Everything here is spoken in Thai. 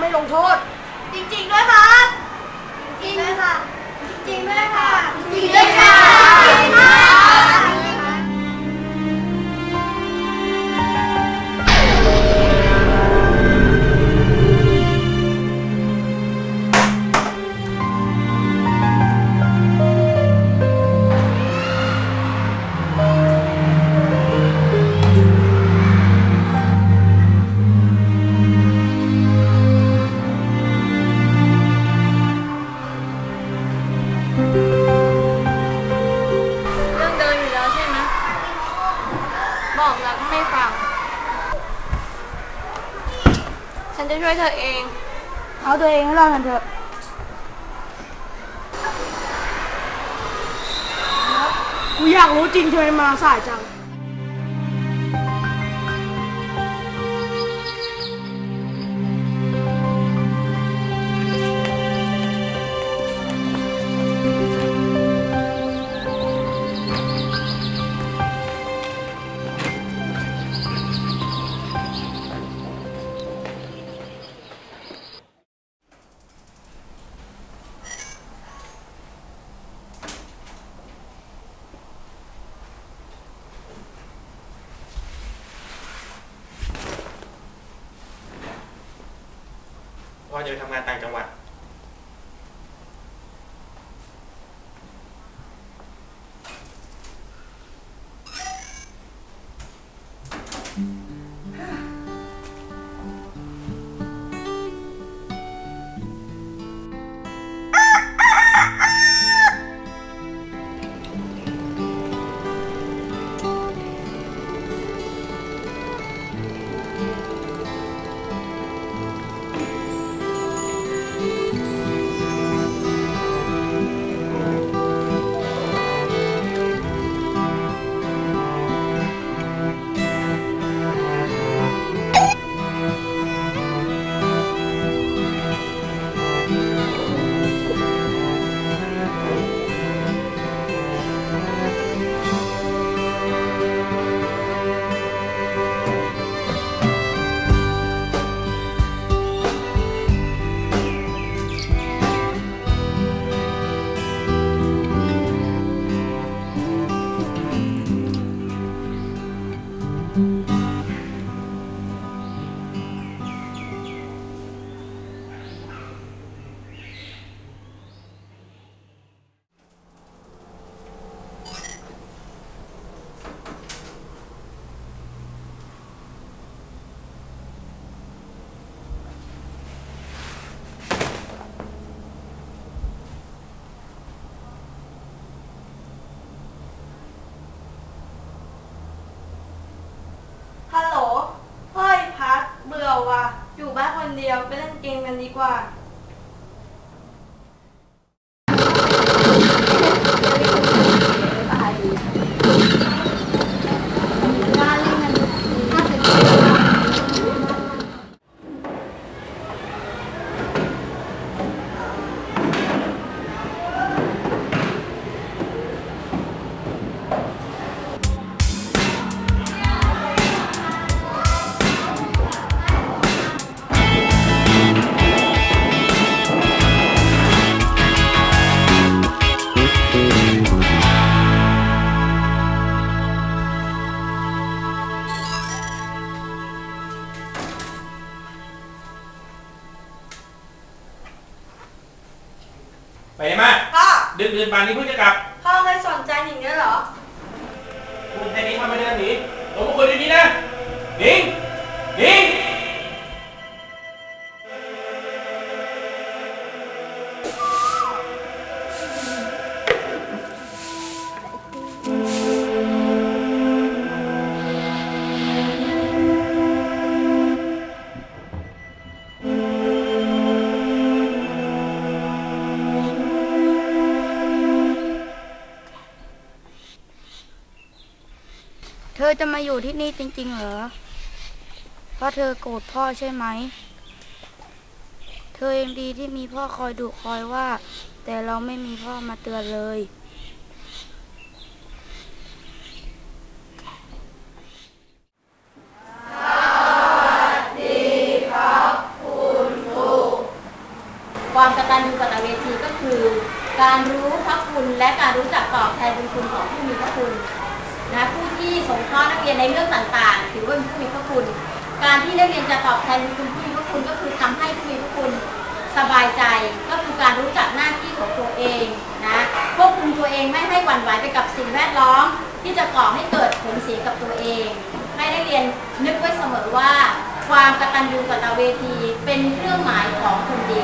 ไม่ลงโทษ จริง ๆ ด้วยมั้ ช่วยเธอเอง เอาตัวเองให้รอดกันเถอะกูอยากรู้จริงเธอมาสายจัง จะไปทำงานต่างจังหวัด กมกันดีกว่า ไปไหนมาพ่อ ดึกดื่นป่านนี้เพิ่งจะกลับ พ่อเคยสนใจหนิงด้วยเหรอ คุณแค่นี้ทำไมเดินหนีลงมาคุยดีๆนะหนิงหนิง อจะมาอยู่ที่นี่จริง ๆ เหรอ เพราะเธอโกรธพ่อใช่ไหม เธอยังดีที่มีพ่อคอยดุคอยว่า แต่เราไม่มีพ่อมาเตือนเลย พ ความกตัญญูกตเวทีก็คือ การรู้พระคุณและการรู้จักตอบแทนบุญคุณของผู้มีพระคุณนะผู้ ที่สงเคราะนักเรียนในเรื่องต่างๆ ถือว่าเป็นผู้มีพระคุณ การที่นักเรียนจะตอบแทนบุญคุณผู้มีพระคุณก็คือทำให้ผู้มีพระคุณสบายใจ ก็คือการรู้จักหน้าที่ของตัวเองนะควบคุมตัวเองไม่ให้หวั่นไหวไปกับสิ่งแวดล้อม ที่จะก่อให้เกิดผลเสียกับตัวเอง ให้นักเรียนนึกไว้เสมอว่า ความกตัญญูกตเวทีเป็นเครื่องหมายของคนดี